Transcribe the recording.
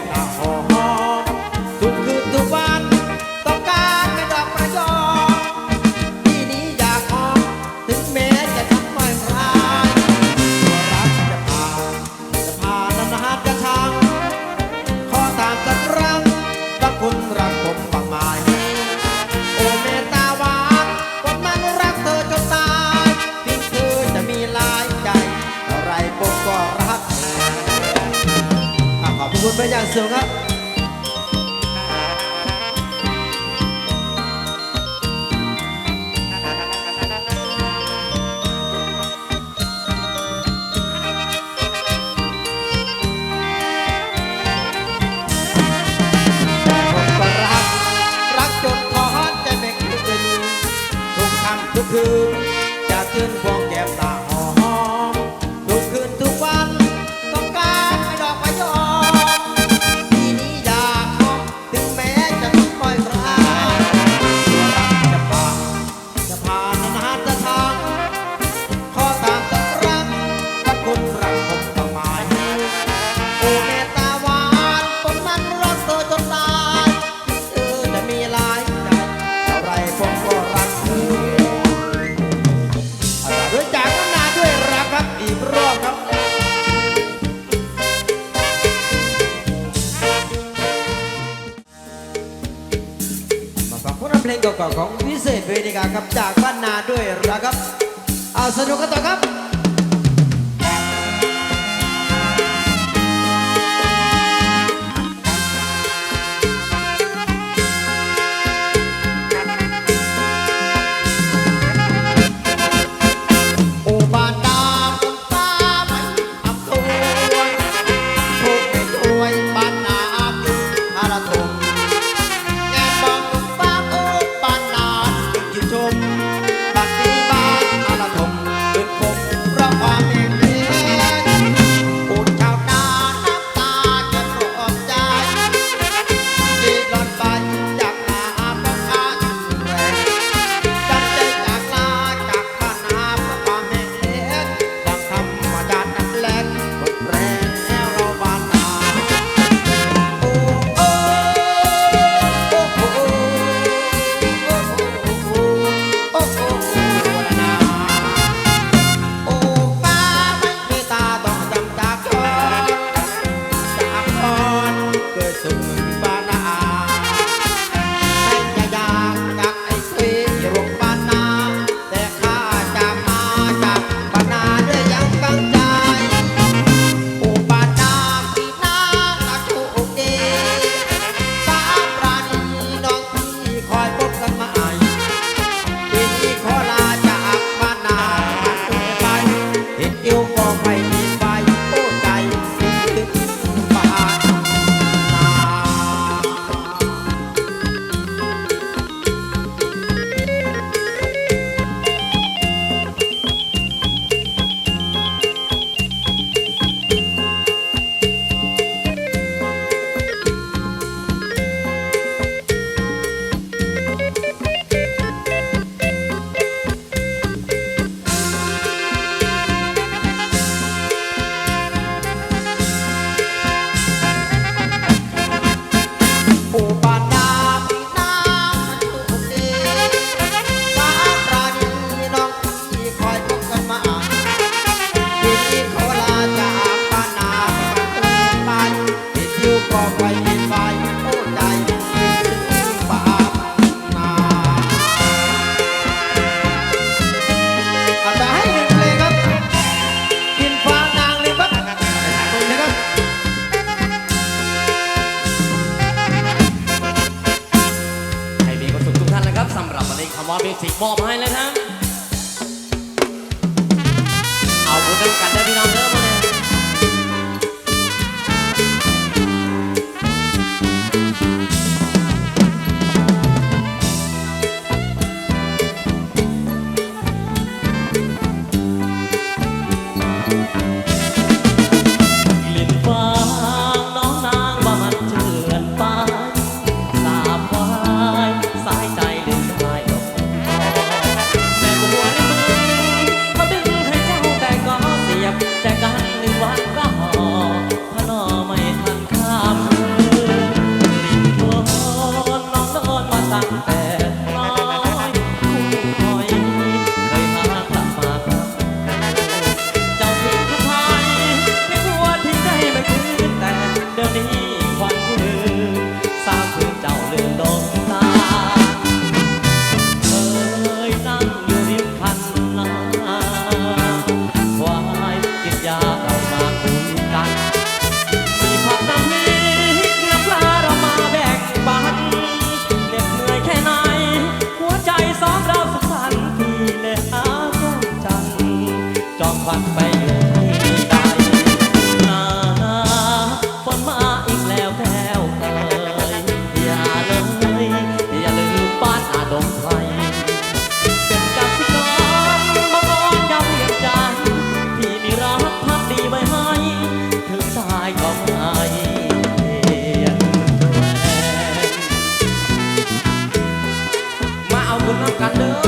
and I hope. 여 러. กับของพิเศษเวนิกาครับจากบ้านนาด้วยนะครับ เอาสนุกกันต่อครับ สิงมอบให้เลย ไปอยู่ที่ใดนาฝนมาอีกแล้วแก้วเอ่ยอย่าเลยอย่าลืมบ้านอาดมไพรเป็นกสิกรมาก่อนยามเรียนจันทร์ที่มีรักพักดีไว้ให้ ถึงชายก็ไม่เปลี่ยนแปลงมาเอาบุญน้ำกันเด้อ